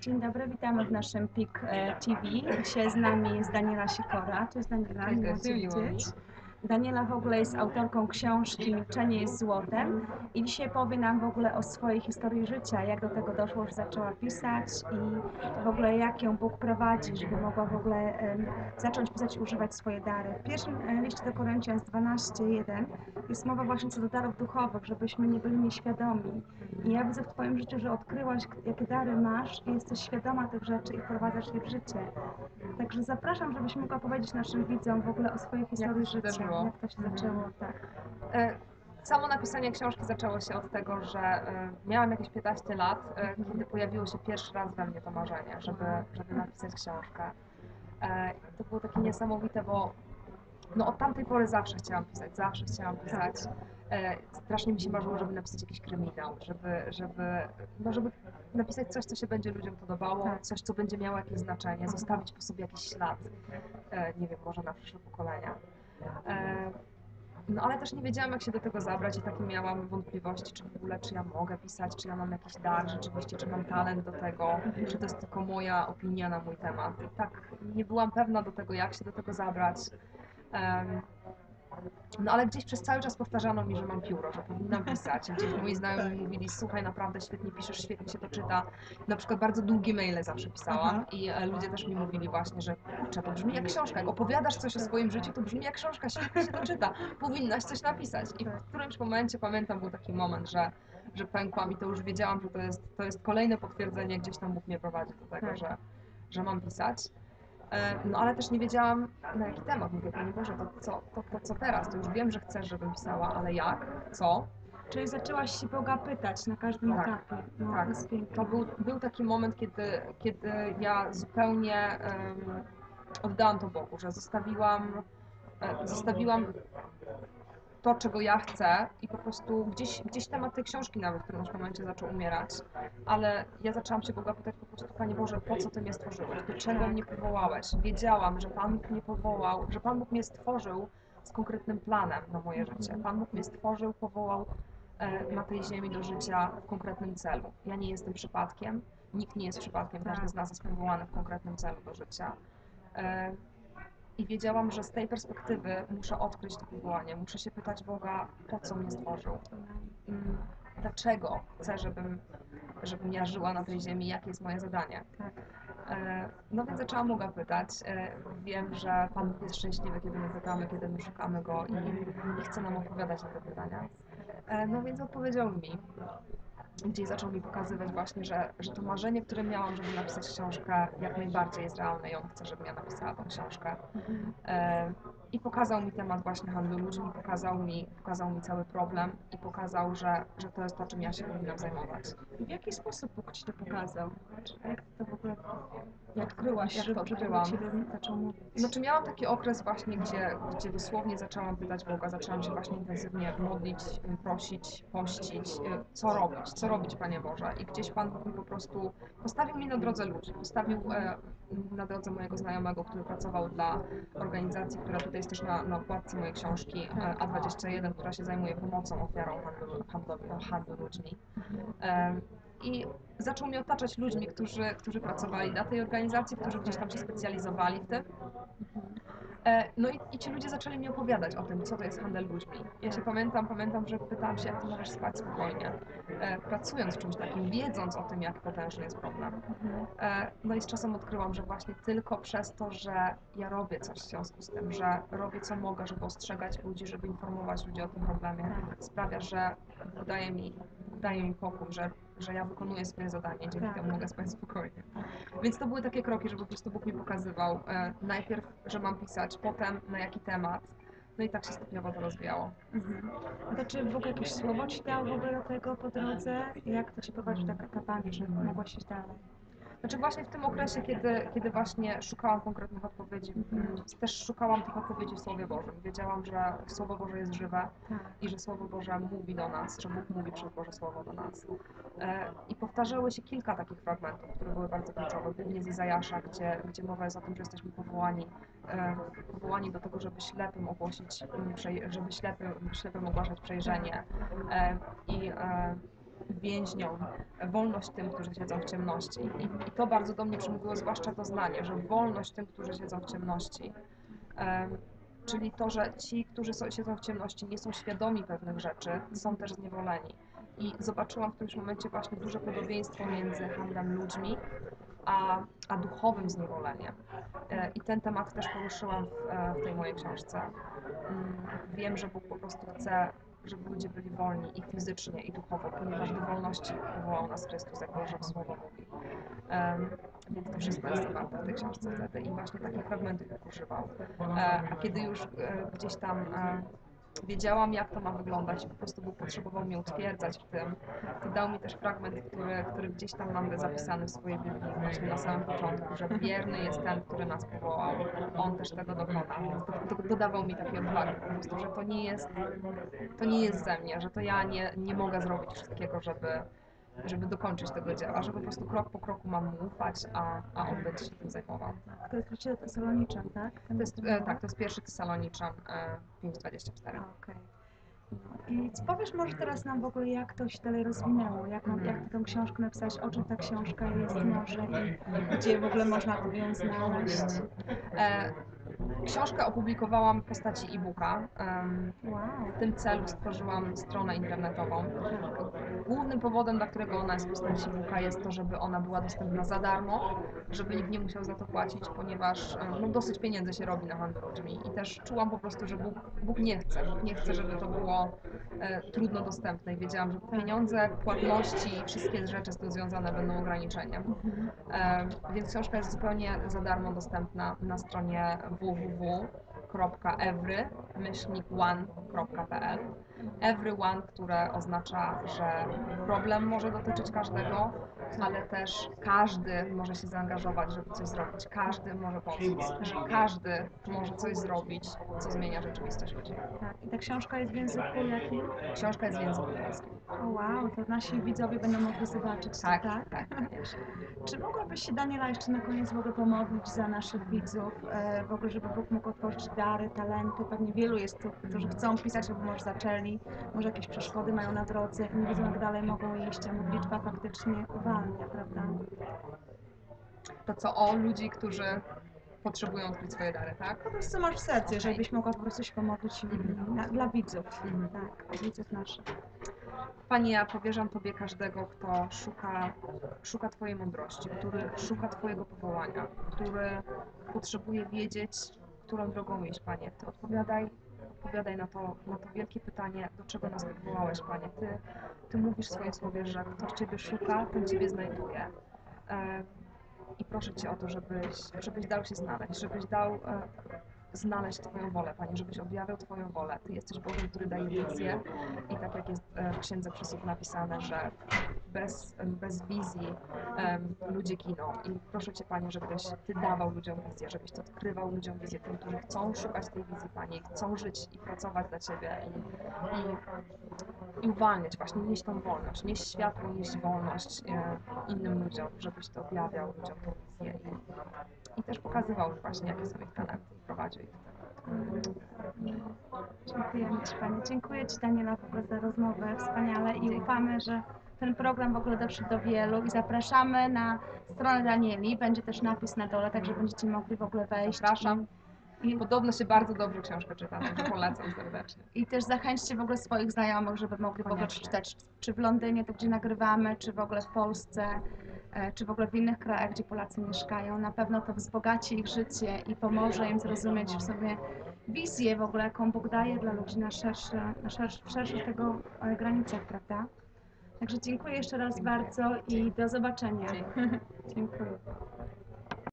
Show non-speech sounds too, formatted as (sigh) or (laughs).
Dzień dobry, witamy w naszym PIK e, TV. Dzisiaj z nami jest Daniela Sikora. Cześć Daniela, Cześć, miło Cię widzieć. Daniela w ogóle jest autorką książki Milczenie jest złotem i dzisiaj powie nam w ogóle o swojej historii życia, jak do tego doszło, że zaczęła pisać i w ogóle jak ją Bóg prowadzi, żeby mogła w ogóle em, zacząć pisać i używać swoje dary. W pierwszym e, liście do Koryntian z 12.1 jest mowa właśnie co do darów duchowych, żebyśmy nie byli nieświadomi. I ja widzę w Twoim życiu, że odkryłaś, jakie dary masz i jesteś świadoma tych rzeczy i wprowadzasz je w życie. Także zapraszam, żebyś mogła powiedzieć naszym widzom w ogóle o swojej historii życia. Zdarzyło. Jak to się zaczęło, tak. E, Samo napisanie książki zaczęło się od tego, że e, miałam jakieś 15 lat, e, kiedy pojawiło się pierwszy raz we mnie to marzenie, żeby, żeby napisać książkę. E, To było takie niesamowite, bo no od tamtej pory zawsze chciałam pisać, zawsze chciałam pisać. E, Strasznie mi się marzyło, żeby napisać jakiś kryminał, żeby, żeby, no żeby napisać coś, co się będzie ludziom podobało, Tak. coś, co będzie miało jakieś znaczenie, zostawić po sobie jakiś ślad, nie wiem, może na przyszłe pokolenia. E, No ale też nie wiedziałam, jak się do tego zabrać i takie miałam wątpliwości, czy w ogóle, czy ja mogę pisać, czy ja mam jakiś dar rzeczywiście, czy mam talent do tego, czy to jest tylko moja opinia na mój temat. I tak nie byłam pewna do tego, jak się do tego zabrać. No ale gdzieś przez cały czas powtarzano mi, że mam pióro, że powinnam pisać. Gdzieś moi znajomi mówili, słuchaj, naprawdę świetnie piszesz, świetnie się to czyta. Na przykład bardzo długie maile zawsze pisałam Aha. i e, ludzie też mi mówili właśnie, że kurczę, to brzmi jak książka. Jak opowiadasz coś o swoim życiu, to brzmi jak książka, świetnie się to czyta. Powinnaś coś napisać. I w którymś momencie, pamiętam, był taki moment, że, że pękłam i to już wiedziałam, że to jest, to jest kolejne potwierdzenie, gdzieś tam Bóg mnie prowadzi do tego, Tak. że, że mam pisać. E, No ale też nie wiedziałam na jaki temat. Mówię, Panie Boże, to co, to, to co teraz? To już wiem, że chcesz, żebym pisała, ale jak? Co? Czyli zaczęłaś się Boga pytać na każdym Tak, etapie. No, tak. To. To był, był taki moment, kiedy, kiedy ja zupełnie em, oddałam to Bogu, że zostawiłam, e, zostawiłam to, czego ja chcę i po prostu gdzieś, gdzieś temat tej książki nawet w którymś momencie zaczął umierać, ale ja zaczęłam się Boga pytać po prostu, Panie Boże, po co Ty mnie stworzyłeś? Do czego mnie powołałeś? Wiedziałam, że Pan Bóg mnie powołał, że Pan Bóg mnie stworzył z konkretnym planem na moje życie. Pan Bóg mnie stworzył, powołał e, na tej ziemi do życia w konkretnym celu. Ja nie jestem przypadkiem, nikt nie jest przypadkiem, każdy z nas jest powołany w konkretnym celu do życia. I wiedziałam, że z tej perspektywy muszę odkryć to powołanie, muszę się pytać Boga, po co mnie stworzył, dlaczego chcę, żebym, żebym ja żyła na tej ziemi, jakie jest moje zadanie. Tak. E, No więc zaczęłam Boga pytać. E, Wiem, że Pan jest szczęśliwy, kiedy my pytamy, kiedy my szukamy Go i, i chce nam odpowiadać na te pytania. E, No więc odpowiedział mi. Gdzieś zaczął mi pokazywać właśnie, że, że to marzenie, które miałam, żeby napisać książkę, jak najbardziej jest realne i on chce, żebym ja napisała tą książkę. Mhm. E, I pokazał mi temat właśnie handlu ludźmi, pokazał mi, pokazał mi cały problem i pokazał, że, że to jest to, czym ja się powinnam zajmować. I w jaki sposób Bóg Ci to pokazał? Jak to w ogóle jak odkryłaś, Jak to odkryłam? Ci zaczął mówić? Znaczy miałam taki okres właśnie, gdzie, gdzie dosłownie zaczęłam pytać Boga, zaczęłam się właśnie intensywnie modlić, y, prosić, pościć, y, co robić, co robić Panie Boże. I gdzieś Pan Bóg mi po prostu postawił mi na drodze ludzi, postawił e, na drodze mojego znajomego, który pracował dla organizacji, która tutaj jest też na, na okładce mojej książki e, A21, która się zajmuje pomocą ofiarom handlu, handlu, handlu ludźmi. Em, I zaczął mnie otaczać ludźmi, którzy, którzy pracowali dla tej organizacji, którzy gdzieś tam się specjalizowali w tym. E, No i, i ci ludzie zaczęli mi opowiadać o tym, co to jest handel ludźmi. Ja się pamiętam, pamiętam, że pytałam się, jak ty możesz spać spokojnie, e, pracując w czymś takim, wiedząc o tym, jak potężny jest problem. E, No i z czasem odkryłam, że właśnie tylko przez to, że ja robię coś w związku z tym, że robię co mogę, żeby ostrzegać ludzi, żeby informować ludzi o tym problemie, sprawia, że daje mi, daje mi pokój, że, że ja wykonuję swoje zadanie, dzięki Tak. temu mogę spać spokojnie. Więc to były takie kroki, że po prostu Bóg mi pokazywał e, najpierw, że mam pisać, potem na jaki temat. No i tak się stopniowo to rozwijało. Mhm. A to czy Bóg jakieś słowo Ci dał w ogóle do tego po drodze? Jak to Cię prowadzi tak etapami, że mogłaś iść dalej? Znaczy właśnie w tym okresie, kiedy, kiedy właśnie szukałam konkretnych odpowiedzi, mm, też szukałam tych odpowiedzi w Słowie Bożym. Wiedziałam, że Słowo Boże jest żywe Tak. i że Słowo Boże mówi do nas, że Bóg mówi przez Boże Słowo do nas. E, I powtarzały się kilka takich fragmentów, które były bardzo kluczowe, głównie z Izajasza, gdzie, gdzie mowa jest o tym, że jesteśmy powołani, e, powołani do tego, żeby ślepym ogłosić, mm, żeby ślepym, ślepym ogłaszać przejrzenie. E, I więźniom, wolność tym, którzy siedzą w ciemności. I, I to bardzo do mnie przemówiło, zwłaszcza to zdanie, że wolność tym, którzy siedzą w ciemności. Em, czyli to, że ci, którzy są, siedzą w ciemności, nie są świadomi pewnych rzeczy, są też zniewoleni. I zobaczyłam w którymś momencie właśnie duże podobieństwo między handlem ludźmi a, a duchowym zniewoleniem. E, I ten temat też poruszyłam w, e, w tej mojej książce. Mm, Wiem, że Bóg po prostu chce, żeby ludzie byli wolni i fizycznie, i duchowo, ponieważ do wolności powołał nas Chrystus, jak Boże Słowo mówi. Em, Więc to wszystko jest zawarte w tej książce wtedy i właśnie takie fragmenty Bóg używał. E, A kiedy już e, gdzieś tam e, wiedziałam, jak to ma wyglądać. Po prostu Bóg potrzebował mnie utwierdzać w tym, to dał mi też fragment, który, który gdzieś tam mamy zapisany w swojej Biblii właśnie na samym początku, że wierny jest ten, który nas powołał, On też tego dokona, dodawał mi takiej odwagi po prostu, że to nie jest, to nie jest ze mnie, że to ja nie, nie mogę zrobić wszystkiego, żeby, żeby dokończyć tego dzieła, że po prostu krok po kroku mam mu ufać, a, a On będzie się tym zajmował. To jest do Tesaloniczan, tak? To jest, e, tak, to jest pierwszy Tesaloniczan e, 5,24. A, Okej. No I powiesz może teraz nam w ogóle, jak to się dalej rozwinęło? Jak, jak ty tą książkę napisałeś? O czym ta książka jest może i gdzie w ogóle można ją znaleźć? E, książkę opublikowałam w postaci e-booka. W tym celu stworzyłam stronę internetową. Głównym powodem, dla którego ona jest w postaci e-booka jest to, żeby ona była dostępna za darmo, żeby nikt nie musiał za to płacić, ponieważ e, no, dosyć pieniędzy się robi na handlu ludźmi i też czułam po prostu, że Bóg, Bóg nie chce, Bóg nie chce, żeby to było e, trudno dostępne i wiedziałam, że pieniądze, płatności i wszystkie rzeczy z tym związane będą ograniczeniem. E, więc książka jest zupełnie za darmo dostępna na stronie www.every-one.pl Everyone, które oznacza, że problem może dotyczyć każdego, ale też każdy może się zaangażować, żeby coś zrobić. Każdy może pomóc, każdy może coś zrobić, co zmienia rzeczywistość ludzi. Tak. I ta książka jest w języku jakim? Książka jest w języku polskim. O wow, to nasi widzowie będą mogli zobaczyć. Tak, tak? tak, koniecznie. Czy mogłabyś się, Daniela, jeszcze na koniec w ogóle pomodlić za naszych widzów, e, w ogóle, żeby Bóg mógł otworzyć dary, talenty? Pewnie wielu jest tu, którzy chcą pisać, albo może zaczęli, może jakieś przeszkody mają na drodze i nie wiedzą, jak dalej mogą iść, a modlitwa faktycznie uwalnia, prawda? To co o ludzi, którzy potrzebują odkryć swoje dary, tak? Po prostu masz w sercu, jeżeli byś mogła po prostu się pomodlić Mhm. na, dla widzów, Mhm. tak, widzów naszych. Panie, ja powierzam Tobie każdego, kto szuka, szuka Twojej mądrości, który szuka Twojego powołania, który potrzebuje wiedzieć, którą drogą iść, Panie. Ty odpowiadaj, odpowiadaj na to, na to wielkie pytanie, do czego nas powołałeś, Panie. Ty, Ty mówisz w swoim słowie, że kto Ciebie szuka, ten Ciebie znajduje. E, I proszę Cię o to, żebyś, żebyś dał się znaleźć, żebyś dał e, znaleźć Twoją wolę, Panie, żebyś objawiał Twoją wolę. Ty jesteś Bogiem, który daje wizję i tak jak jest e, w Księdze Przysług napisane, że bez, bez wizji em, ludzie giną. I proszę Cię, Panie, żebyś Ty dawał ludziom wizję, żebyś Ty odkrywał ludziom wizję, tym, którzy chcą szukać tej wizji, Panie, chcą żyć i pracować dla Ciebie i, i, i uwalniać właśnie, nieść tą wolność, nieść światło, nieść wolność e, innym ludziom, żebyś to objawiał ludziom tą wizję i, i też pokazywał właśnie, jakie są ich talenty i prowadził ich. Dziękujemy Ci Panie. Dziękuję Ci Daniela w ogóle za rozmowę wspaniale i ufamy, że ten program w ogóle doszedł do wielu i zapraszamy na stronę Danieli. Będzie też napis na dole, także będziecie mogli w ogóle wejść. Zapraszam. I, Podobno się bardzo dobrze książkę czyta, także polecam serdecznie. I też zachęćcie w ogóle swoich znajomych, żeby mogli w ogóle przeczytać, czy w Londynie, to gdzie nagrywamy, czy w ogóle w Polsce, e, czy w ogóle w innych krajach, gdzie Polacy mieszkają. Na pewno to wzbogaci ich życie i pomoże im zrozumieć w sobie wizję w ogóle, jaką Bóg daje dla ludzi na szersze, na szersze, w szerszych tego e, granicach, prawda? Także dziękuję jeszcze raz bardzo i do zobaczenia. (laughs) Dziękuję.